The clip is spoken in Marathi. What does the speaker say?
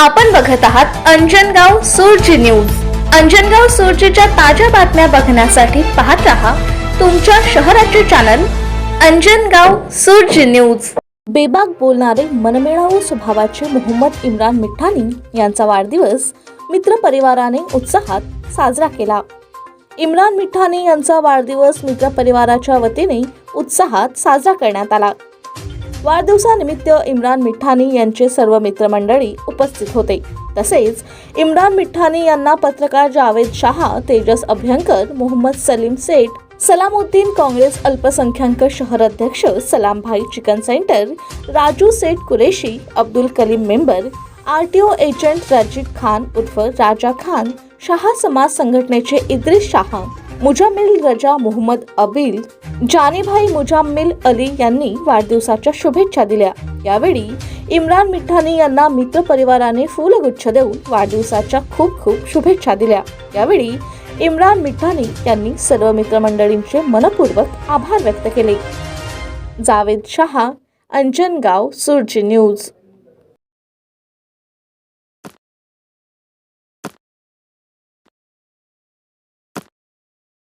आपण बघत आहात अंजनगाव सूर्य न्यूज. अंजनगाव सूर्यच्या ताज्या बातम्या बघण्यासाठी पाहत रहा तुमच्या शहराचे चॅनल अंजनगाव सूर्य न्यूज. बेबाक बोलणारे मनमिळावू स्वभावाचे मोहम्मद इम्रान मिठानी यांचा वाढदिवस मित्रपरिवाराने उत्साहात साजरा केला. इम्रान मिठानी यांचा वाढदिवस मित्रपरिवाराच्या वतीने उत्साहात साजरा करण्यात आला. वाढदिवसानिमित्त इम्रान मिठानी यांचे सर्व मित्रमंडळी उपस्थित होते. तसेच इम्रान मिठानी यांना पत्रकार जावेद शहा तेजस अभ्यंकर मोहम्मद सलीम सेठ सलामुद्दीन काँग्रेस अल्पसंख्याक शहर अध्यक्ष Salambhai chicken centre Raju Seth Qureshi Abdul Kaleem member R T O agent Rajeev Khan उर्फ राजा खान शहा समाज संघटनेचे इद्रिस शहा मुजामिल रजा मोहम्मद अबिल जानीभाई मुजाम्मिल अली यांनी वाढदिवसाच्या शुभेच्छा दिल्या. यावेळी इम्रान मिठानी यांना मित्र परिवाराने फुलगुच्छ देऊन वाढदिवसाच्या खूप खूप शुभेच्छा दिल्या. यावेळी इम्रान मिठानी यांनी सर्व मित्रमंडळींचे मनपूर्वक आभार व्यक्त केले. जावेद शहा अंजनगाव सुरजी न्यूज.